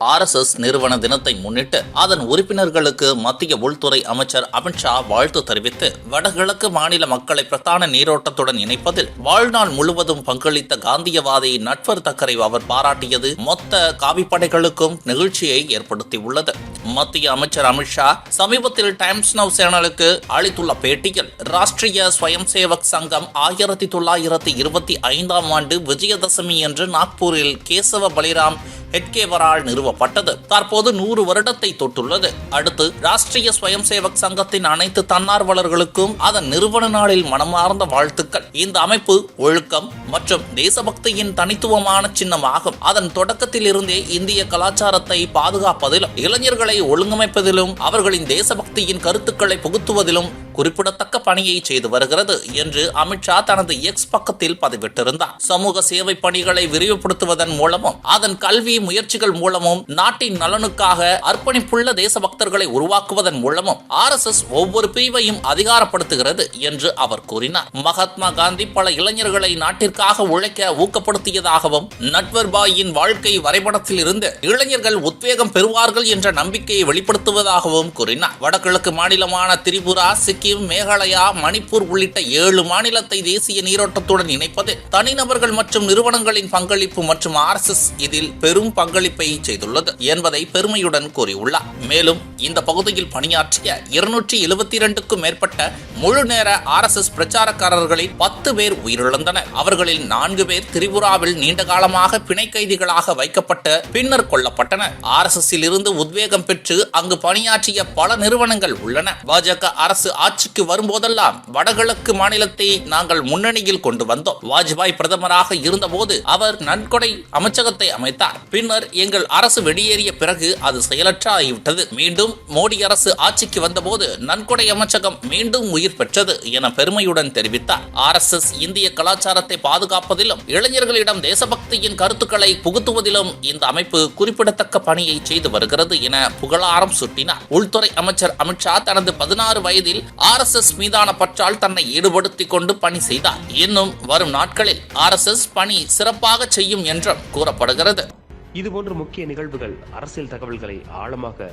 RSS நிறுவன தினத்தை முன்னிட்டு அதன் உறுப்பினர்களுக்கு மத்திய உள்துறை அமைச்சர் அமித்ஷா வாழ்த்து தெரிவித்து வடகிழக்கு மாநில மக்களை பிரதான நீரோட்டத்துடன் இணைப்பதில் வாழ்நாள் முழுவதும் பங்களித்த காந்தியவாதி நட்வர் தக்கரை அவர் பாராட்டியது மொத்த காவிப்படைகளுக்கும் நிகழ்ச்சியை ஏற்படுத்தியுள்ளது. மத்திய அமைச்சர் அமித்ஷா சமீபத்தில் டைம்ஸ் நவ் சேனலுக்கு அளித்துள்ள பேட்டியில் ராஷ்டிரிய ஸ்வயம் சேவக் சங்கம் ஆயிரத்தி தொள்ளாயிரத்தி இருபத்தி ஐந்தாம் ஆண்டு விஜயதசமி என்று நாக்பூரில் கேசவ பலிராம் ஹெட்கேவரால் நிறுவப்பட்டது. தற்போது நூறு வருடத்தை தொட்டுள்ளது. அடுத்து ராஷ்டிரிய ஸ்வயம் சேவக் சங்கத்தின் அனைத்து தன்னார்வலர்களுக்கும் அதன் நிறுவன நாளில் மனமார்ந்த வாழ்த்துக்கள். இந்த அமைப்பு ஒழுக்கம் மற்றும் தேசபக்தியின் தனித்துவமான சின்னமாகும். அதன் தொடக்கத்தில் இருந்தே இந்திய கலாச்சாரத்தை பாதுகாப்பதிலும் இளைஞர்களை ஒழுங்கமைப்பதிலும் அவர்களின் தேசபக்தியின் கருத்துக்களை புகுத்துவதிலும் குறிப்பிடத்தக்க பணியை செய்து வருகிறது என்று அமித்ஷா தனது எக்ஸ் பக்கத்தில் பதிவிட்டிருந்தார். சமூக சேவை பணிகளை விரிவுபடுத்துவதன் மூலமும் அதன் கல்வி முயற்சிகள் மூலமும் நாட்டின் நலனுக்காக அர்ப்பணிப்புள்ள தேசபக்தர்களை உருவாக்குவதன் மூலமும் ஆர்எஸ்எஸ் ஒவ்வொரு பிரிவையும் அதிகாரப்படுத்துகிறது என்று அவர் கூறினார். மகாத்மா காந்தி பல இளைஞர்களை நாட்டிற்கு நாட்டிற்காக உழைக்க ஊக்கப்படுத்தியதாகவும் நட்வர்பாயின் வாழ்க்கை வரைபடத்தில் இருந்து இளைஞர்கள் உத்வேகம் பெறுவார்கள் என்ற நம்பிக்கையை வெளிப்படுத்துவதாகவும் கூறினார். வடகிழக்கு மாநிலமான திரிபுரா சிக்கிம் மேகாலயா மணிப்பூர் உள்ளிட்ட ஏழு மாநிலத்தை தேசிய நீரோட்டத்துடன் இணைப்பது தனிநபர்கள் மற்றும் நிறுவனங்களின் பங்களிப்பு மற்றும் ஆர் இதில் பெரும் பங்களிப்பை செய்துள்ளது என்பதை பெருமையுடன் கூறியுள்ளார். மேலும் இந்த பகுதியில் பணியாற்றிய இருநூற்றி எழுபத்தி இரண்டுக்கும் மேற்பட்ட முழு நேர ஆர் எஸ் எஸ் பிரச்சாரக்காரர்களில் பத்து பேர் உயிரிழந்தனர். அவர்களில் நான்கு பேர் திரிபுராவில் நீண்ட காலமாக பிணை கைதிகளாக வைக்கப்பட்டு பின்னர் கொல்லப்பட்டனர் ஆர்எஸ்எஸ் இருந்து உத்வேகம் பெற்று அங்கு பணியாற்றிய பல நிறுவனங்கள் உள்ளன. பாஜக அரசு ஆட்சிக்கு வரும்போதெல்லாம் வடகிழக்கு மாநிலத்தை நாங்கள் முன்னணியில் கொண்டு வந்தோம். வாஜ்பாய் பிரதமராக இருந்தபோது அவர் நன்கொடை அமைச்சகத்தை அமைத்தார். பின்னர் எங்கள் அரசு வெளியேறிய பிறகு அது செயலற்ற ஆகிவிட்டது மீண்டும் மோடி அரசு ஆட்சிக்கு வந்தபோது நன்கொடை அமைச்சகம் மீண்டும் உயிர் பெற்றது என பெருமையுடன் தெரிவித்தார். ஆர்எஸ்எஸ் இந்திய கலாச்சாரத்தை பாதுகாப்பதிலும் இளைஞர்களிடம் தேசபக்தியின் கருத்துக்களை புகுத்துவதிலும் இந்த அமைப்பு குறிப்பிடத்தக்க பணியை செய்து வருகிறது என புகழாரம் சுட்டினார். உள்துறை அமைச்சர் அமித்ஷா தனது பதினாறு வயதில் ஆர் எஸ் எஸ் மீதான பற்றால் தன்னை ஈடுபடுத்திக் கொண்டு பணி செய்தார். இன்னும் வரும் நாட்களில் ஆர் எஸ் எஸ் பணி சிறப்பாக செய்யும் என்றும் கூறப்படுகிறது. இதுபோன்ற முக்கிய நிகழ்வுகள் அரசியல் தகவல்களை ஆழமாக